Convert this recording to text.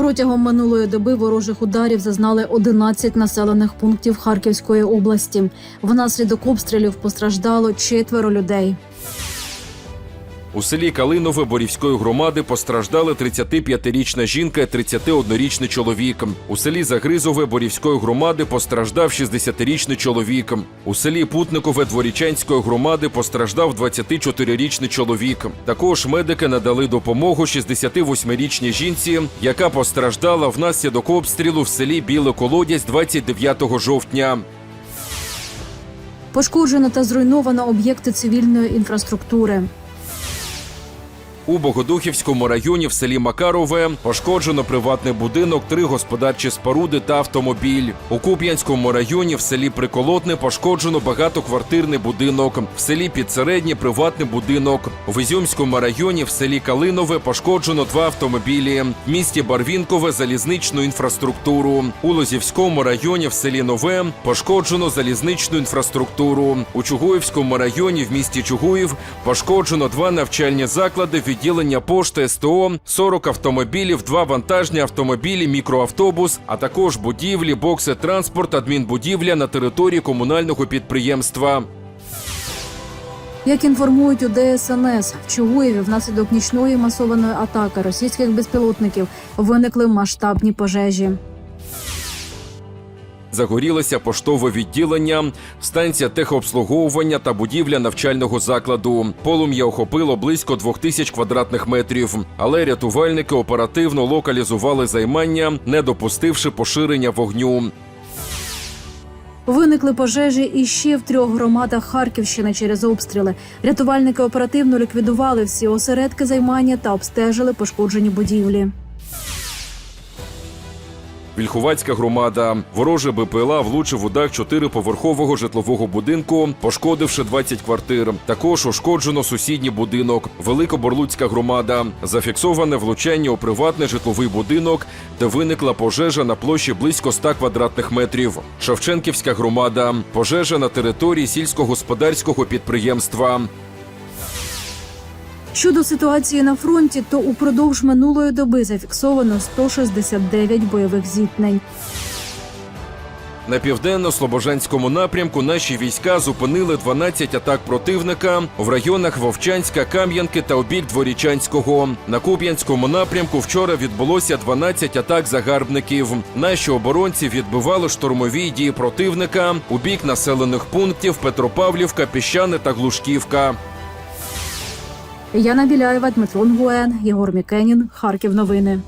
Протягом минулої доби ворожих ударів зазнали 11 населених пунктів Харківської області. Внаслідок обстрілів постраждало четверо людей. У селі Калинове Борівської громади постраждали 35-річна жінка і 31-річний чоловік. У селі Загризове Борівської громади постраждав 60-річний чоловік. У селі Путникове Дворічанської громади постраждав 24-річний чоловік. Також медики надали допомогу 68-річній жінці, яка постраждала внаслідок обстрілу в селі Біле Колодязь 29 жовтня. Пошкоджено та зруйновано об'єкти цивільної інфраструктури. У Богодухівському районі в селі Макарове пошкоджено приватний будинок, три господарчі споруди та автомобіль. У Куп'янському районі в селі Приколотне пошкоджено багатоквартирний будинок. В селі Підсереднє приватний будинок. У Ізюмському районі в селі Калинове пошкоджено два автомобілі. В місті Барвінкове залізничну інфраструктуру. У Лозівському районі в селі Нове пошкоджено залізничну інфраструктуру. У Чугуївському районі в місті Чугуїв пошкоджено два навчальні заклади, відділення пошти СТО, 40 автомобілів, два вантажні автомобілі, мікроавтобус, а також будівлі, бокси, транспорт, адмінбудівля на території комунального підприємства. Як інформують у ДСНС, в Чугуєві внаслідок нічної масованої атаки російських безпілотників виникли масштабні пожежі. Загорілося поштове відділення, станція техобслуговування та будівля навчального закладу. Полум'я охопило близько двох тисяч квадратних метрів, але рятувальники оперативно локалізували займання, не допустивши поширення вогню. Виникли пожежі і ще в трьох громадах Харківщини через обстріли. Рятувальники оперативно ліквідували всі осередки займання та обстежили пошкоджені будівлі. Вільховацька громада. Вороже БПЛА влучив у чотириповерхового житлового будинку, пошкодивши 20 квартир. Також ушкоджено сусідній будинок. Великоборлуцька громада. Зафіксоване влучання у приватний житловий будинок, де виникла пожежа на площі близько 100 квадратних метрів. Шевченківська громада. Пожежа на території сільськогосподарського підприємства. Щодо ситуації на фронті, то упродовж минулої доби зафіксовано 169 бойових зіткнень. На південно-слобожанському напрямку наші війська зупинили 12 атак противника в районах Вовчанська, Кам'янки та обіль Дворічанського. На Куп'янському напрямку вчора відбулося 12 атак загарбників. Наші оборонці відбивали штурмові дії противника у бік населених пунктів Петропавлівка, Піщани та Глушківка. Яна Біляєва, Дмитро Нгуен, Єгор Мікенін, Харків. Новини.